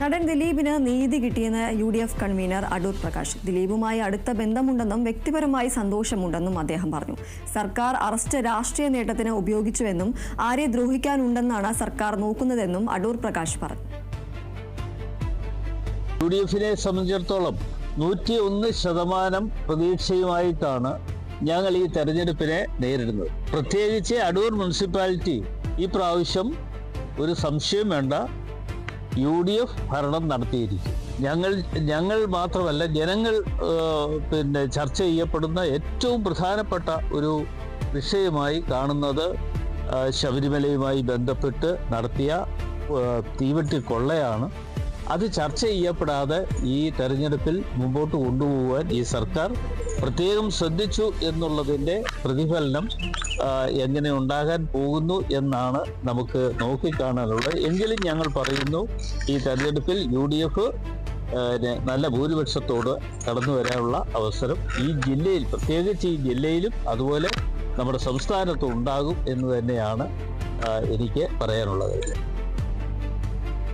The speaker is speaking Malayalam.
നടൻ ദിലീപിന് നീതി കിട്ടിയെന്ന് U D F convener Adoor Prakash. ദിലീപുമായി അടുത്ത ബന്ധമുണ്ടെന്നും വ്യക്തിപരമായി സന്തോഷമുണ്ടെന്നും അദ്ദേഹം പറഞ്ഞു. സർക്കാർ അറസ്റ്റ് രാഷ്ട്രീയ നേട്ടത്തിന് ഉപയോഗിച്ചുവെന്നും ആരെ ദ്രോഹിക്കാനുണ്ടെന്നാണ് സർക്കാർ നോക്കുന്നതെന്നും അടൂർ പ്രകാശ് പറഞ്ഞു. യു ഡി എഫിനെ സംബന്ധിച്ചിടത്തോളം നൂറ്റി ഒന്ന് ശതമാനം പ്രതീക്ഷയുമായിട്ടാണ് ഞങ്ങൾ ഈ തെരഞ്ഞെടുപ്പിനെ നേരിടുന്നത്. പ്രത്യേകിച്ച് അടൂർ മുനിസിപ്പാലിറ്റി ഈ പ്രാവശ്യം ഒരു സംശയം വേണ്ട. യു ഡി എഫ് ഭരണം നടത്തിയിരിക്കും. ഞങ്ങൾ ഞങ്ങൾ മാത്രമല്ല ജനങ്ങൾ പിന്നെ ചർച്ച ചെയ്യപ്പെടുന്ന ഏറ്റവും പ്രധാനപ്പെട്ട ഒരു വിഷയമായി കാണുന്നത് ശബരിമലയുമായി ബന്ധപ്പെട്ട് നടത്തിയ തീവെട്ടി കൊള്ളയാണ്. അത് ചർച്ച ചെയ്യപ്പെടാതെ ഈ തെരഞ്ഞെടുപ്പിൽ മുമ്പോട്ട് കൊണ്ടുപോകാൻ ഈ സർക്കാർ പ്രത്യേകം ശ്രദ്ധിച്ചു എന്നുള്ളതിന്റെ പ്രതിഫലനം എങ്ങനെ ഉണ്ടാകാൻ പോകുന്നു എന്നാണ് നമുക്ക് നോക്കിക്കാണാനുള്ളത്. എങ്കിലും ഞങ്ങൾ പറയുന്നു ഈ തെരഞ്ഞെടുപ്പിൽ യു ഡി എഫ് നല്ല ഭൂരിപക്ഷത്തോട് കടന്നു വരാനുള്ള അവസരം ഈ ജില്ലയിൽ പ്രത്യേകിച്ച് ഈ ജില്ലയിലും അതുപോലെ നമ്മുടെ സംസ്ഥാനത്തും ഉണ്ടാകും എന്ന് തന്നെയാണ് എനിക്ക് പറയാനുള്ളത്.